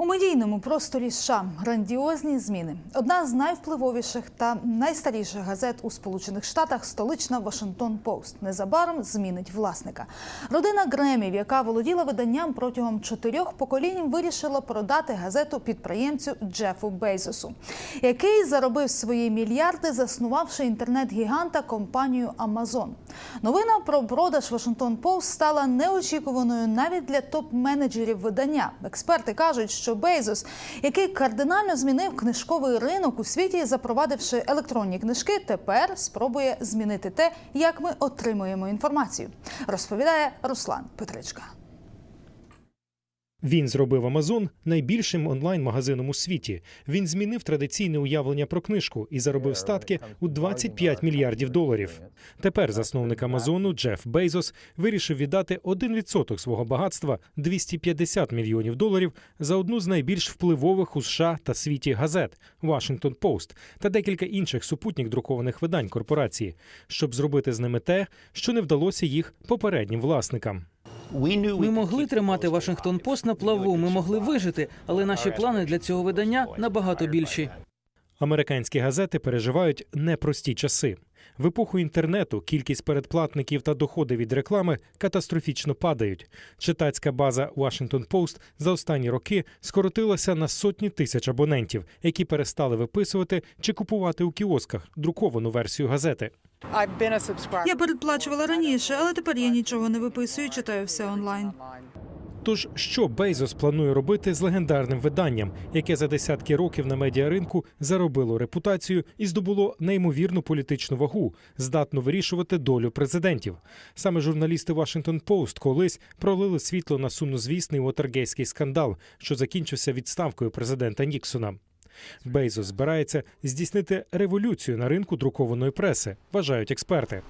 У медійному просторі США грандіозні зміни. Одна з найвпливовіших та найстаріших газет у Сполучених Штатах столична Вашингтон Пост незабаром змінить власника. Родина Гремів, яка володіла виданням протягом чотирьох поколінь, вирішила продати газету підприємцю Джефу Бейзосу, який заробив свої мільярди, заснувавши інтернет-гіганта компанію Amazon. Новина про продаж Вашингтон Пост стала неочікуваною навіть для топ-менеджерів видання. Експерти кажуть, що Бейзос, який кардинально змінив книжковий ринок у світі, запровадивши електронні книжки, тепер спробує змінити те, як ми отримуємо інформацію. Розповідає Руслан Петричка. Він зробив Амазон найбільшим онлайн-магазином у світі. Він змінив традиційне уявлення про книжку і заробив статки у 25 мільярдів доларів. Тепер засновник Амазону Джеф Бейзос вирішив віддати 1% свого багатства 250 мільйонів доларів за одну з найбільш впливових у США та світі газет Washington Post та декілька інших супутніх друкованих видань корпорації, щоб зробити з ними те, що не вдалося їх попереднім власникам. Ми могли тримати Вашингтон Пост на плаву. Ми могли вижити, але наші плани для цього видання набагато більші. Американські газети переживають непрості часи. В епоху інтернету кількість передплатників та доходи від реклами катастрофічно падають. Читацька база Washington Post за останні роки скоротилася на сотні тисяч абонентів, які перестали виписувати чи купувати у кіосках друковану версію газети. Я передплачувала раніше, але тепер я нічого не виписую, читаю все онлайн. Тож що Бейзос планує робити з легендарним виданням, яке за десятки років на медіаринку заробило репутацію і здобуло неймовірну політичну вагу, здатну вирішувати долю президентів. Саме журналісти Washington Post колись пролили світло на сумнозвісний Уотергейський скандал, що закінчився відставкою президента Ніксона. Бейзос збирається здійснити революцію на ринку друкованої преси, вважають експерти.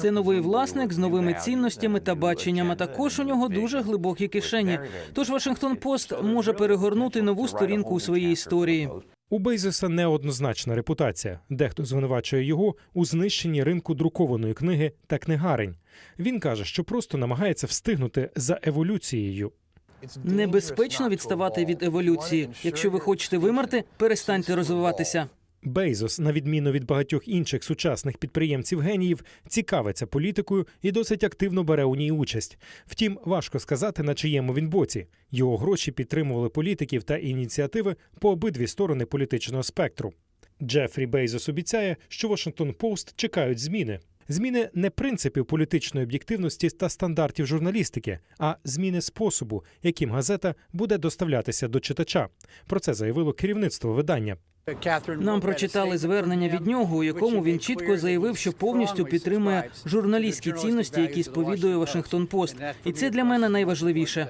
Це новий власник з новими цінностями та баченням. А також у нього дуже глибокі кишені. Тож Вашингтон Пост може перегорнути нову сторінку у своїй історії. У Бейзоса неоднозначна репутація. Дехто звинувачує його у знищенні ринку друкованої книги та книгарень. Він каже, що просто намагається встигнути за еволюцією. Небезпечно відставати від еволюції. Якщо ви хочете вимерти, перестаньте розвиватися. Бейзос, на відміну від багатьох інших сучасних підприємців геніїв, цікавиться політикою і досить активно бере у ній участь. Втім, важко сказати, на чиєму він боці. Його гроші підтримували політиків та ініціативи по обидві сторони політичного спектру. Джефрі Бейзос обіцяє, що Washington Post чекають зміни. Зміни не принципів політичної об'єктивності та стандартів журналістики, а зміни способу, яким газета буде доставлятися до читача. Про це заявило керівництво видання. Нам прочитали звернення від нього, у якому він чітко заявив, що повністю підтримує журналістські цінності, які сповідує Вашингтон Пост. І це для мене найважливіше.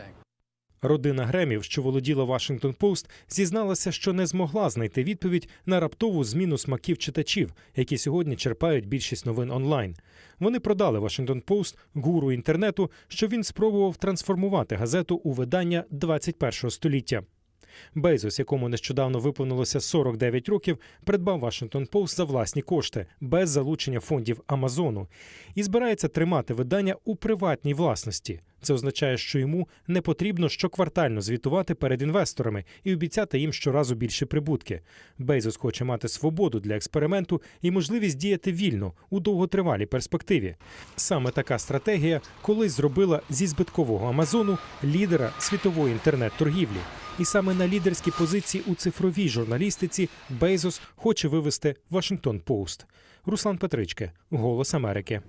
Родина Гремів, що володіла Washington Post, зізналася, що не змогла знайти відповідь на раптову зміну смаків читачів, які сьогодні черпають більшість новин онлайн. Вони продали Washington Post гуру інтернету, що він спробував трансформувати газету у видання 21-го століття. Бейзос, якому нещодавно виповнилося 49 років, придбав Washington Post за власні кошти без залучення фондів Амазону і збирається тримати видання у приватній власності. Це означає, що йому не потрібно щоквартально звітувати перед інвесторами і обіцяти їм щоразу більші прибутки. Бейзос хоче мати свободу для експерименту і можливість діяти вільно у довготривалій перспективі. Саме така стратегія колись зробила зі збиткового Амазону лідера світової інтернет-торгівлі. І саме на лідерській позиції у цифровій журналістиці Бейзос хоче вивести Вашингтон Пост. Руслан Петричке, Голос Америки.